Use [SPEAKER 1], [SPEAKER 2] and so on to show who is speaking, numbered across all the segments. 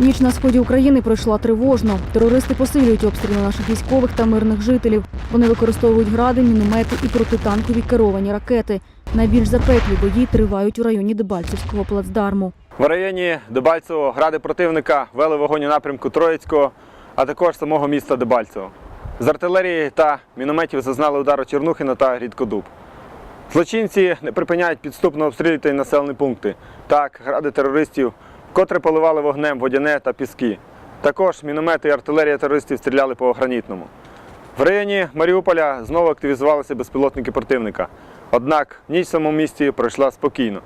[SPEAKER 1] Ніч на сході України пройшла тривожно. Терористи посилюють обстріли наших військових та мирних жителів. Вони використовують гради, міномети і протитанкові керовані ракети. Найбільш запеклі бої тривають у районі Дебальцевського плацдарму.
[SPEAKER 2] В районі Дебальцево гради противника вели вогонь у напрямку Троїцького, а також самого міста Дебальцево. З артилерії та мінометів зазнали удару Чернухина та Рідкодуб. Злочинці не припиняють підступно обстрілювати населені пункти. Так, гради терористів вкотре поливали вогнем водяне та піски. Також міномети і артилерія терористів стріляли по гранітному. В районі Маріуполя знову активізувалися безпілотники противника. Однак ніч в самому місті пройшла спокійно.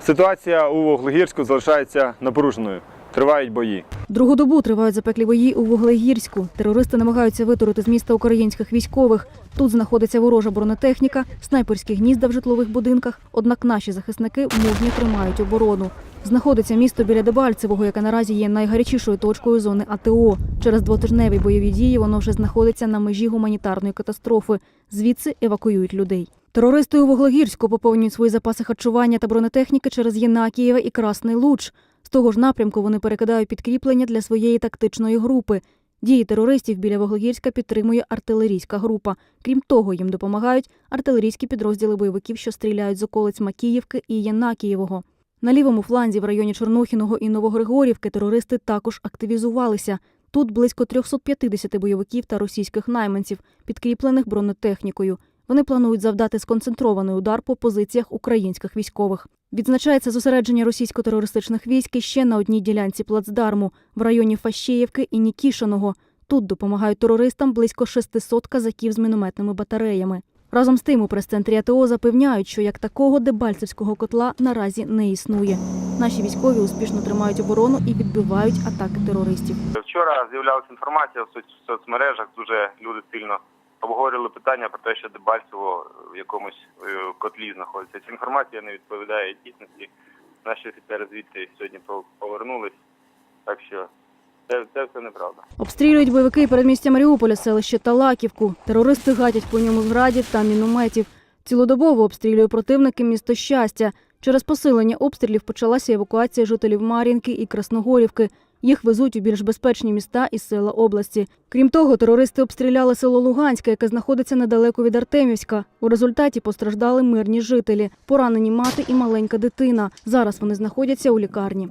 [SPEAKER 2] Ситуація у Вуглегірську залишається напруженою. Тривають бої.
[SPEAKER 1] Другу добу тривають запеклі бої у Вуглегірську. Терористи намагаються витурити з міста українських військових. Тут знаходиться ворожа бронетехніка, снайперські гнізда в житлових будинках. Однак наші захисники мужньо тримають оборону. Знаходиться місто біля Дебальцевого, яке наразі є найгарячішою точкою зони АТО. Через двотижневі бойові дії воно вже знаходиться на межі гуманітарної катастрофи. Звідси евакуюють людей. Терористи у Вуглегірську поповнюють свої запаси харчування та бронетехніки через Єнакієве і Красний Луч. З того ж напрямку вони перекидають підкріплення для своєї тактичної групи. Дії терористів біля Вуглегірська підтримує артилерійська група. Крім того, їм допомагають артилерійські підрозділи бойовиків, що стріляють з околиць Макіївки і Єнакієвого. На лівому фланзі в районі Чорнухіного і Новогригорівки терористи також активізувалися. Тут близько 350 бойовиків та російських найманців, підкріплених бронетехнікою. Вони планують завдати сконцентрований удар по позиціях українських військових. Відзначається зосередження російсько-терористичних військ ще на одній ділянці плацдарму в районі Фащеївки і Нікішиного. Тут допомагають терористам близько 600 казаків з мінометними батареями. Разом з тим у прес-центрі АТО запевняють, що як такого дебальцевського котла наразі не існує. Наші військові успішно тримають оборону і відбивають атаки терористів.
[SPEAKER 2] Вчора з'являлася інформація в соц- соцмережах. Дуже люди сильно обговорювали питання про те, що Дебальцево в якомусь е, котлі знаходиться. Ця інформація не відповідає дійсності. Наші офіцери звідти сьогодні пов- повернулись. Так що це, це все неправда.
[SPEAKER 1] Обстрілюють бойовики передмістя Маріуполя, селище Талаківку. Терористи гатять по ньому з градів та мінометів. Цілодобово обстрілює противники місто щастя. Через посилення обстрілів почалася евакуація жителів Мар'їнки і Красногорівки. Їх везуть у більш безпечні міста і села області. Крім того, терористи обстріляли село Луганське, яке знаходиться недалеко від Артемівська. У результаті постраждали мирні жителі, поранені мати і маленька дитина. Зараз вони знаходяться у лікарні.